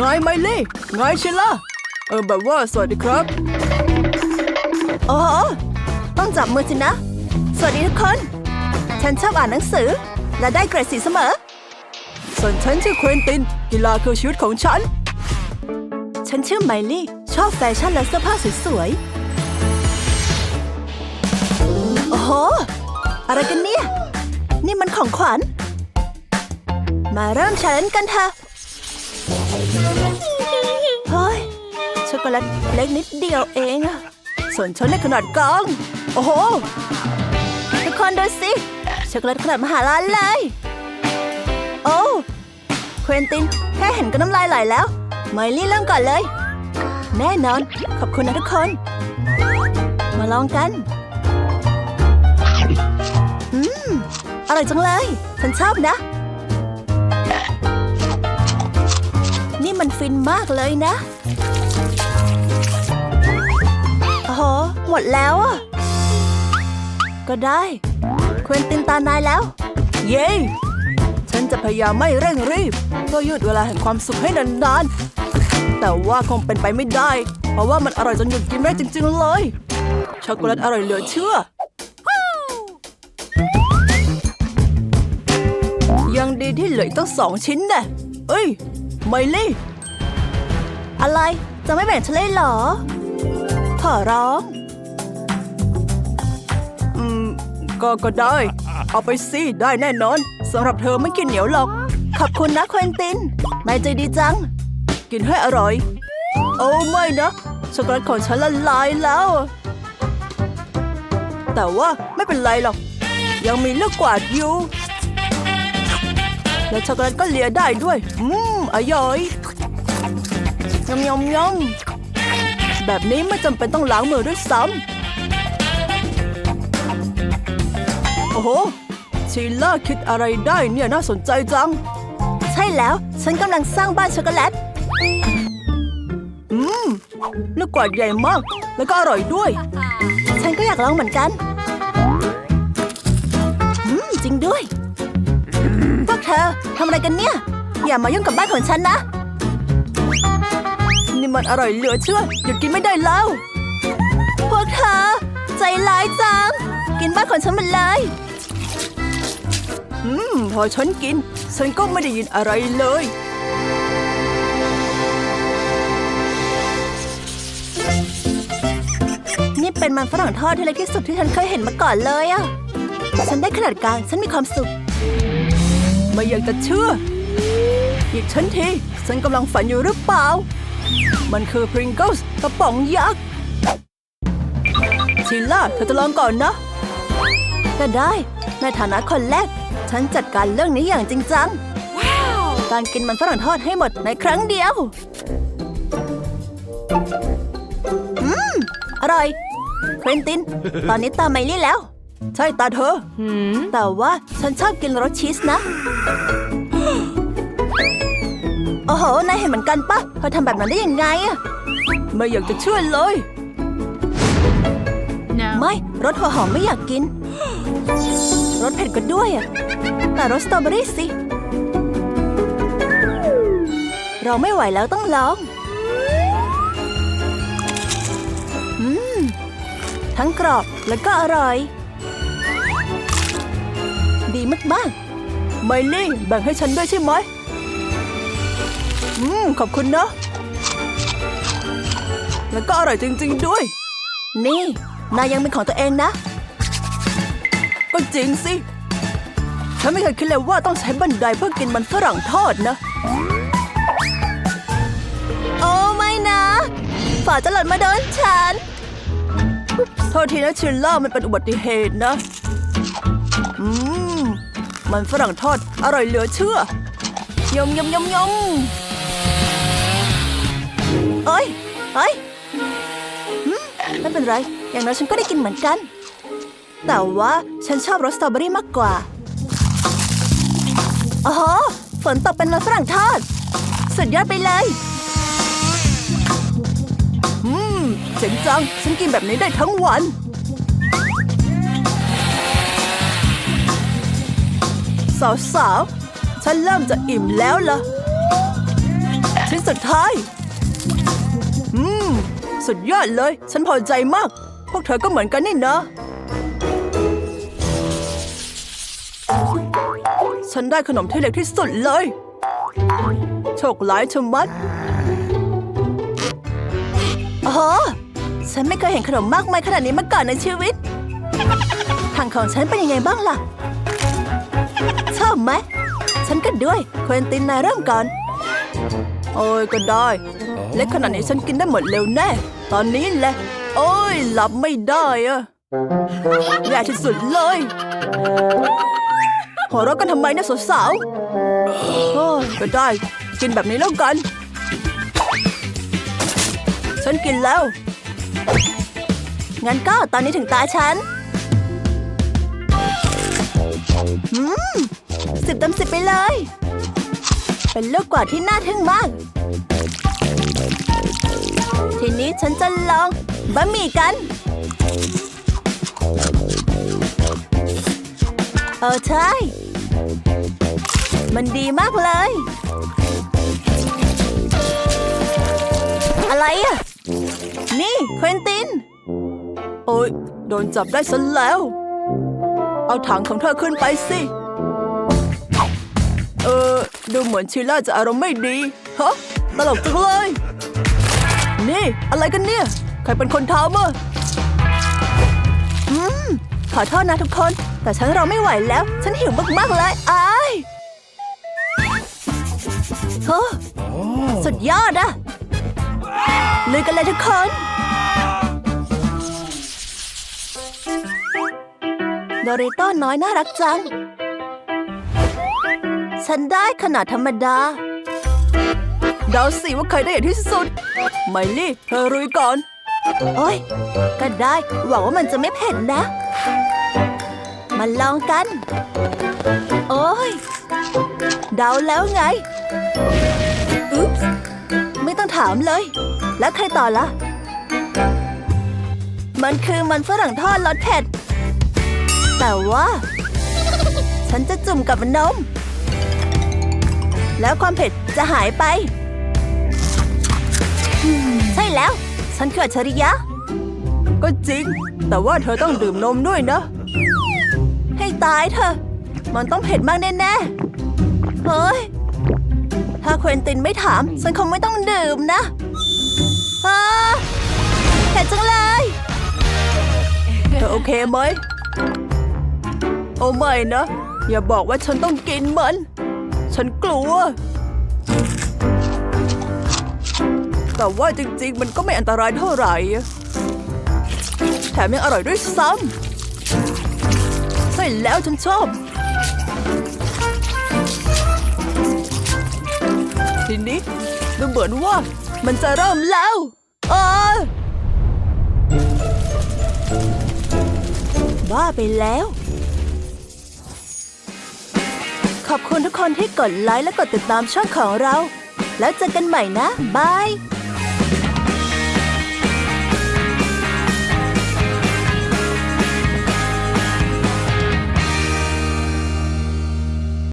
ไงไมลี่ไงชิล่ะเออแบบว่าสวัสดีครับโอ้โหต้องจับมือสินะ สวัสดีทุกคน ฉันชอบอ่านหนังสือ และได้เกรดสีเสมอ ส่วนฉันชื่อเควินติน กีฬาคือชีวิตของฉัน ฉันชื่อไมลี่ ชอบแฟชั่นและเสื้อผ้าสวยๆ โอ้โห อะไรกันเนี่ย นี่มันของขวัญ มาเริ่มชาเลนจ์กันเถอะ เฮ้ยช็อกโกแลตเล็กนิดเดียวเองอะส่วนฉันในขนาดกลาง โอ้โห ทุกคนดูสิ ช็อกโกแลตขนาดมหาล้านเลย โอ้เควินติน แค่เห็นก็น้ำลายไหลแล้ว ไมลี่เริ่มก่อนเลย แน่นอน ขอบคุณนะทุกคน มาลองกันอืมอร่อยจังเลย ฉันชอบนะ มันฟินมากเลยนะ โอ้โห หมดแล้วอะ ก็ได้ เควินตินตานายแล้ว เย้ ฉันจะพยายามไม่เร่งรีบเพื่อยืดเวลาแห่งความสุขให้นานๆ แต่ว่าคงเป็นไปไม่ได้ เพราะว่ามันอร่อยจนหยุดกินไม่ได้จริง ๆ เลย ช็อกโกแลตอร่อยเหลือเชื่อ ยังดีที่เหลืออีกตั้งสองชิ้นน่ะเอ้ยไมลี่ อะไร จะไม่แบ่งฉันเลยเหรอ ขอร้อง อืม ก็ก็ได้ เอาไปสิได้แน่นอนสำหรับเธอไม่กินเหนียวหรอก ขอบคุณนะเควินตินนายใจดีจัง กินให้อร่อย โอ้ไม่นะช็อกโกแลตของฉันละลายแล้ว แต่ว่าไม่เป็นไรหรอก ยังมีลูกกวาดอยู่ และช็อกโกแลตก็เลียได้ด้วย อืมอร่อย ยำยำยำแบบนี้ไม่จำเป็นต้องล้างมือด้วยซ้ำ โอ้โห ชีล่าคิดอะไรได้เนี่ยน่าสนใจจัง ใช่แล้ว ฉันกำลังสร้างบ้านช็อกโกแลต อืมลูกกวาดใหญ่มาก แล้วก็อร่อยด้วย ฉันก็อยากลองเหมือนกัน อืม จริงด้วย พวกเธอทำอะไรกันเนี่ย อย่ามายุ่งกับบ้านของฉันนะนี่ มันอร่อยเหลือเชื่อ หยุดกินไม่ได้แล้ว พวกเธอ ใจร้ายจัง กินบ้านของฉันหมดเลยอืม พอฉันกิน ฉันก็ไม่ได้ยินอะไรเลย นี่เป็นมันฝรั่งทอดที่เล็กที่สุดที่ฉันเคยเห็นมาก่อนเลยอะฉันได้ขนาดกลาง ฉันมีความสุข ไม่อยากจะเชื่อ อีกฉันที ฉันกำลังฝันอยู่หรือเปล่า มันคือ Pringles กระป๋องยักษ์ชิลล่าเธอจะลองก่อนนะ ก็ได้ ในฐานะคนแรก ฉันจัดการเรื่องนี้อย่างจริงจังการกินมันฝรั่งทอดให้หมดในครั้งเดียว อืม อร่อย เควินติน ตอนนี้ตามไมลี่แล้ว ใช่ตาเธอ แต่ว่าฉันชอบกินรสชีสนะ โอ้โห นายเห็นเหมือนกันปะเธอทำแบบนั้นได้ยังไงอะไม่อยากจะเชื่อเลย ไม่ รสหัวหอมไม่อยากกิน รสเผ็ดก็ด้วยอะแต่รสสตรอเบอรี่สิ เราไม่ไหวแล้วต้องลอง อืม ทั้งกรอบแล้วก็อร่อย ดีมากไมลี่แบ่งให้ฉันด้วยใช่ไหม อืม ขอบคุณนะ แล้วก็อร่อยจริง ๆ ด้วยๆนี่ นายยังเป็นของตัวเองนะ ก็จริงสิ ฉันไม่เคยคิดเลยว่าต้องใช้บันไดเพื่อกินมันฝรั่งทอดนะ โอ้ไม่นะ ฝาจะหล่นมาโดนฉัน โทษทีนะชิลล่ามันเป็นอุบัติเหตุนะ อืม มันฝรั่งทอดอร่อยเหลือเชื่อยำยำยำย เอ้ยเอ้ยหืมไม่เป็นไร อย่างน้อยฉันก็ได้กินเหมือนกัน แต่ว่าฉันชอบรสสตรอเบอรี่มากกว่าโอ้โหฝนตกเป็นมันฝรั่งทอด สุดยอดไปเลย อืมเจ๋งจัง ฉันกินแบบนี้ได้ทั้งวัน สาวๆ ฉันเริ่มจะอิ่มแล้วล่ะชิ้นสุดท้าย สุดยอดเลย ฉันพอใจมาก พวกเธอก็เหมือนกันนี่นะ ฉันได้ขนมที่เล็กที่สุดเลย โชคร้ายชะมัดโอ้โหฉันไม่เคยเห็นขนมมากมายขนาดนี้มาก่อนในชีวิต ทางของฉันเป็นยังไงบ้างล่ะ ชอบไหม ฉันก็ด้วย เควินตินนายเริ่มก่อน โอ้ยก็ได้ เล็กขนาดนี้ฉันกินได้หมดเร็วแน่ ตอนนี้แหละ โอ้ย หลับไม่ได้อะแย่ที่สุดเลย หัวเราะกันทำไมนี่ยสาวๆโอ้ยก็ได้ กินแบบนี้แล้วกัน ฉันกินแล้ว งั้นก็ตอนนี้ถึงตาฉันอืมสิบเต็มสิบไปเลย เป็นลูกกวาดที่น่าทึ่งมาก ทีนี้ฉันจะลองบะหมี่กัน เออใช่ มันดีมากเลย อะไรอะ นี่เควินติน โอ้ยโดนจับได้ซะแล้ว เอาถังของเธอขึ้นไปสิ เออ ดูเหมือนชิล่าจะอารมณ์ไม่ดีฮะตลกจังเลย นี่ อะไรกันเนี่ย ใครเป็นคนทำอะอืม ขอโทษนะทุกคน แต่ฉันรอไม่ไหวแล้ว ฉันหิวมากๆเลยอายโอ้สุดยอดอะลุยกันเลยทุกคนโดริโต้น้อยน่ารักจัง ฉันได้ขนาดธรรมดา เดาสิว่าใครได้ใหญ่ที่สุด ไมลี่ เธอรุยก่อน โอ้ย ก็ได้ หวังว่ามันจะไม่เผ็ดนะ มาลองกัน โอ้ย เดาแล้วไง อุ๊บไม่ต้องถามเลย แล้วใครต่อละมันคือมันฝรั่งทอดรสเผ็ด แต่ว่า ฉันจะจุ่มกับนม แล้วความเผ็ดจะหายไป ใช่แล้ว ฉันคืออัจฉริยะ ก็จริง แต่ว่าเธอต้องดื่มนมด้วยนะ ให้ตายเถอะมันต้องเผ็ดมากแน่ๆ เฮ้ย ถ้าเควินตินไม่ถาม ฉันคงไม่ต้องดื่มนะอาเผ็ดจังเลย เธอโอเคไหม โอ้ไม่นะ อย่าบอกว่าฉันต้องกินมัน ฉันกลัว แต่ว่าจริง ๆ มันก็ไม่อันตรายเท่าไหร่ แถมยังอร่อยด้วยซ้ำใช่แล้วฉันชอบ ทีนี้ดูเหมือนว่ามันจะเริ่มแล้วเออบ้าไปแล้ว ขอบคุณทุกคนที่กดไลค์และกดติดตามช่องของเรา แล้วเจอกันใหม่นะ บาย